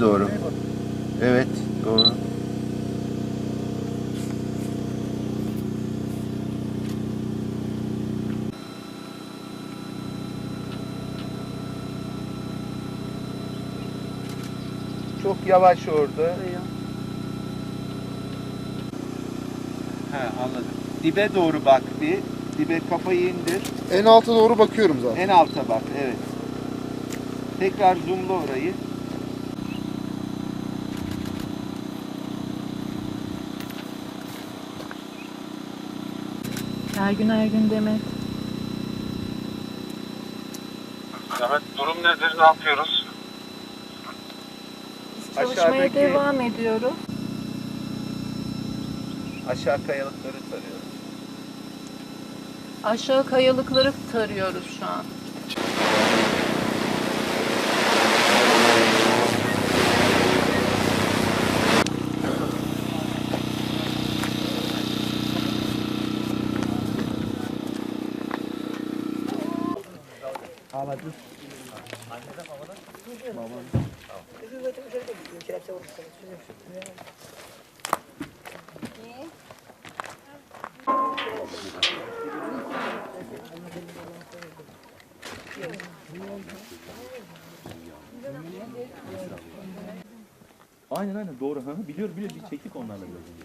doğru. Evet doğru. Çok yavaş orada. He anladım. Dibe doğru bak bir. Dibe kafayı indir. En alta doğru bakıyorum zaten. En alta bak evet. Tekrar zoomla orayı. Her gün her gün Demet. Evet durum nedir? Ne yapıyoruz? Biz çalışmaya Aşağıdaki- devam ediyoruz. Aşağı kayalıkları tarıyoruz. Aşağı kayalıkları tarıyoruz şu an. Aynen aynen doğru. Biliyorum biliyorum. Biz çektik onlarla biraz önce.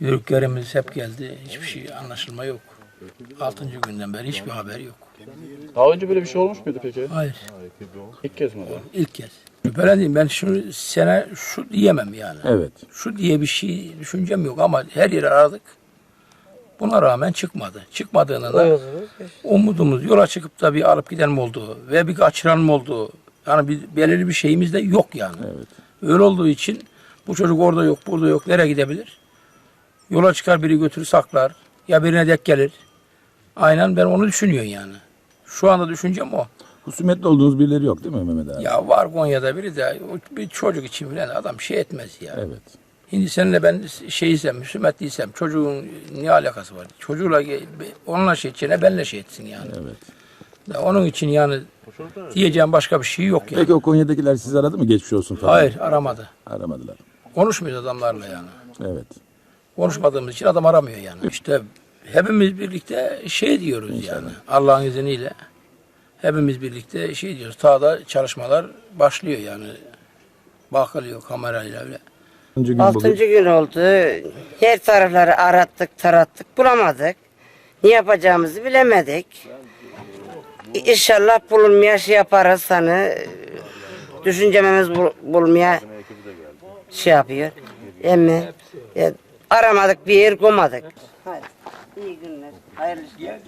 yörüklerimiz hep geldi. Hiçbir şey anlaşılma yok. Altıncı günden beri hiçbir haber yok. Daha önce böyle bir şey olmuş muydu peki? Hayır İlk kez mi? ilk kez. Şüphelendim ben şunu sene şu diyemem yani. Evet. Şu diye bir şey düşüncem yok ama her yeri aradık. Buna rağmen çıkmadı. Çıkmadığını da umudumuz yola çıkıp da bir alıp giden mi oldu ve bir kaçıran mı oldu? Yani bir, belirli bir şeyimiz de yok yani. Evet. Öyle olduğu için bu çocuk orada yok, burada yok. Nereye gidebilir? Yola çıkar biri götürür saklar. Ya birine dek gelir. Aynen ben onu düşünüyorum yani. Şu anda düşüncem o. Husumetli olduğunuz birileri yok değil mi Mehmet abi? Ya var Konya'da biri de bir çocuk için falan adam şey etmez ya. Evet. Şimdi seninle ben şeysem, müsümetliysem çocuğun ne alakası var? Çocuğla onunla şey edeceğine benle şey etsin yani. Evet. Ya onun için yani diyeceğim başka bir şey yok yani. Peki o Konya'dakiler sizi aradı mı geçmiş olsun falan? Hayır aramadı. Aramadılar. Konuşmuyoruz adamlarla yani. Evet. Konuşmadığımız için adam aramıyor yani. İşte hepimiz birlikte şey diyoruz yani Allah'ın izniyle. Hepimiz birlikte şey diyoruz. Tağda çalışmalar başlıyor yani. Bakılıyor kamerayla öyle. Altıncı gün Altıncı bugün. gün oldu. Her tarafları arattık, tarattık, bulamadık. Ne yapacağımızı bilemedik. İnşallah bulunmaya şey yaparız hani. Düşüncememiz bul- bulmaya şey yapıyor. Ama ya, aramadık bir yer koymadık. Hadi. İyi günler. Hayırlı işler.